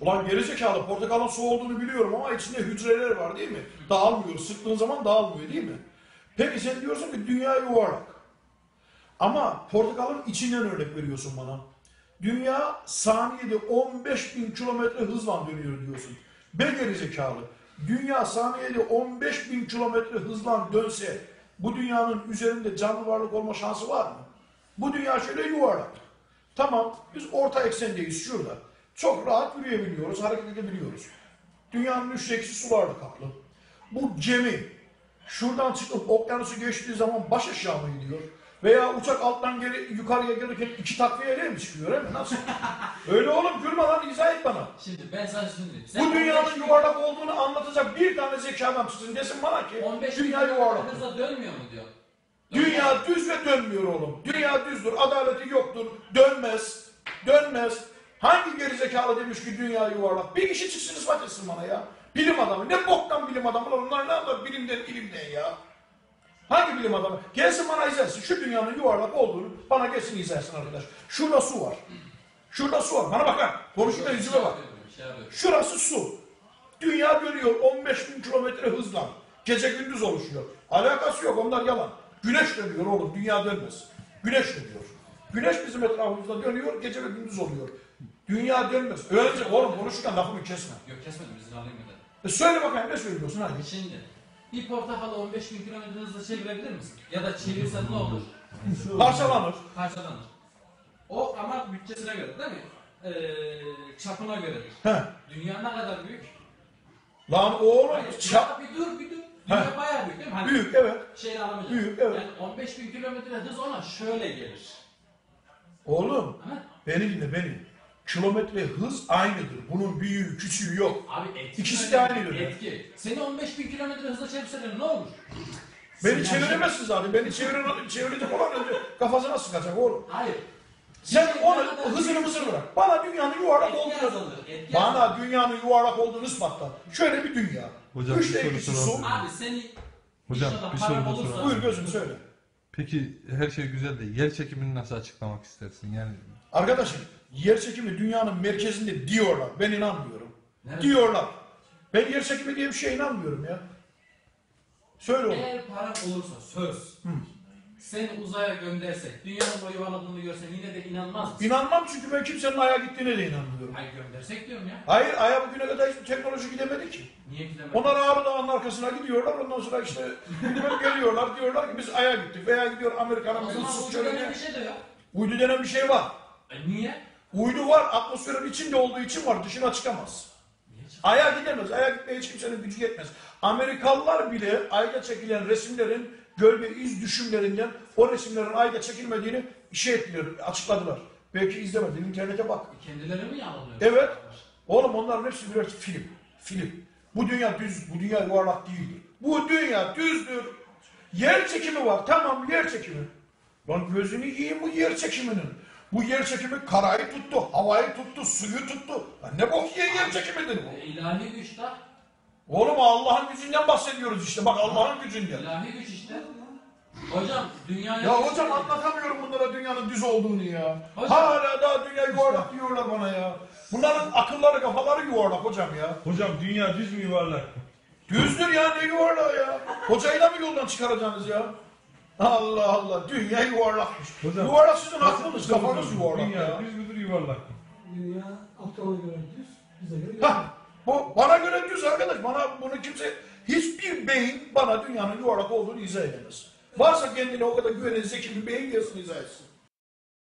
Ulan gerizekalı portakalın su olduğunu biliyorum ama içinde hücreler var değil mi? Dağılmıyor. Sıktığın zaman dağılmıyor değil mi? Peki sen diyorsun ki dünya yuvarlak. Ama portakalın içinden örnek veriyorsun bana. Dünya saniyede 15 bin kilometre hızla dönüyor diyorsun. Be gerizekalı. Dünya saniyede 15 bin kilometre hızla dönse bu dünyanın üzerinde canlı varlık olma şansı var mı? Bu dünya şöyle yuvarlak. Tamam biz orta eksendeyiz şurada. Çok rahat yürüyebiliyoruz, hareket edebiliyoruz. Dünyanın üçte ikisi sularla kaplı. Bu gemi şuradan çıkıp okyanusu geçtiği zaman baş aşağı mı gidiyor? Veya uçak alttan geri yukarıya gelirken iki takviyeyle mi çıkıyor öyle mi? Nasıl? öyle oğlum gülme lan izah et bana. Şimdi ben sana şunu diyeyim. Sen Bu dünyanın 15 bin- yuvarlak olduğunu anlatacak bir tane adam çıksın desin bana ki 15 bin dünya yuvarlak. hızla dönmüyor mu diyor. Dünya düz ve dönmüyor oğlum. Dünya düzdür, adaleti yoktur, dönmez, dönmez. Hangi gerizekalı demiş ki dünya yuvarlak? Bir kişi çıksın ispat etsin bana ya. Bilim adamı. Ne boktan bilim adamı lan onlar ne anlar bilimden ilimden ya. Hangi bilim adamı? Gelsin bana izlersin. Şu dünyanın yuvarlak olduğunu bana gelsin izlersin arkadaş. Şurada su var. Şurada su var. Bana bak lan. Konuşurken yüzüme bak. Şurası su. Dünya dönüyor 15 bin kilometre hızla. Gece gündüz oluşuyor. Alakası yok onlar yalan. Güneş dönüyor oğlum dünya dönmez. Güneş dönüyor. Güneş bizim etrafımızda dönüyor gece ve gündüz oluyor. Dünya dönmez. Öğrenci oğlum konuşurken lafımı kesme. Yok kesmedim izin alayım bir de. E söyle bakayım ne söylüyorsun hadi. Şimdi bir portakalı 15 bin kilometre hızla çevirebilir misin? Ya da çevirsen ne olur? Parçalanır. Parçalanır. O ama bütçesine göre değil mi? Ee, çapına göredir. He. Dünya ne kadar büyük? Lan oğlum Hayır, çap bir dur bir dur. Dünya He. bayağı büyük değil mi? Hani büyük evet. Şeyle alamayacak. Büyük, evet. Yani 15 bin kilometre hız ona şöyle gelir. Oğlum Ha? beni dinle beni. Kilometre hız aynıdır. Bunun büyüğü küçüğü yok. Abi etki. İkisi de aynı yönde. Etki. Seni 15 bin kilometre hızla çevirseler ne olur? Beni Sinyal- çeviremezsin zaten. Beni çevirin, çevirecek olan önce kafasına sıkacak oğlum. Hayır. Sen onu hızını mısır bırak. Bana dünyanın yuvarlak Etki olduğunu azalır. Etki azalır. bana dünyanın yuvarlak olduğunu ispatla. Şöyle bir dünya. Hocam, Üçte bir soru su. soralım. Abi seni Hocam, inşallah bir soru da olursa- soralım. Buyur gözüm söyle. Peki her şey güzel de yer çekimini nasıl açıklamak istersin? Yani Arkadaşım yer çekimi dünyanın merkezinde diyorlar. Ben inanmıyorum. Nerede? Diyorlar. Ben yer çekimi diye bir şeye inanmıyorum ya. Söyle oğlum. Eğer paran olursa söz. Seni uzaya göndersek, dünyanın o yuvarladığını görsen yine de inanmaz mısın? İnanmam çünkü ben kimsenin aya gittiğine de inanmıyorum. Hayır göndersek diyorum ya. Hayır aya bugüne kadar hiçbir teknoloji gidemedi ki. Niye gidemez? Onlar Ağrı Dağı'nın arkasına gidiyorlar. Ondan sonra işte geliyorlar. Diyorlar ki biz aya gittik. Veya gidiyor Amerika'nın O zaman çölüne. bir şey de yok. Uydu denen bir şey var. E niye? Uydu var. Atmosferin içinde olduğu için var. Dışına çıkamaz. Niye çık- Aya gidemez. Aya gitmeye hiç kimsenin gücü yetmez. Amerikalılar bile ayda çekilen resimlerin gölge iz düşümlerinden o resimlerin ayda çekilmediğini şey ettiler, açıkladılar. Belki izlemedin. internete bak. E Kendileri mi yalanlıyor? Evet. Oğlum onların hepsi birer film. Film. Bu dünya düz, bu dünya yuvarlak değildir. Bu dünya düzdür. Yer çekimi var. Tamam yer çekimi. Lan gözünü yiyeyim bu yer çekiminin. Bu yer çekimi karayı tuttu, havayı tuttu, suyu tuttu. Lan ne bok yiyen yer çekimidir bu? E, ilahi güç de. Oğlum Allah'ın gücünden bahsediyoruz işte. Bak Allah'ın gücünden. İlahi güç işte. Hocam dünyaya... Ya hocam anlatamıyorum bunlara dünyanın düz olduğunu ya. Hocam- Hala daha dünya yuvarlak diyorlar bana ya. Bunların akılları kafaları yuvarlak hocam ya. Hocam dünya düz mü yuvarlak? Düzdür ya ne yuvarlağı ya. Hocayı da mı yoldan çıkaracaksınız ya? Allah Allah dünya yuvarlakmış. Hocam- yuvarlak sizin aklınız kafanız yuvarlak Dünya ya. düz müdür yuvarlak? Dünya Aptal'a göre düz, bize göre yuvarlak. Bu bana göre düz arkadaş. Bana bunu kimse hiçbir beyin bana dünyanın yuvarlak olduğunu izah edemez. Varsa kendine o kadar güvenen zeki bir beyin gelsin izah etsin.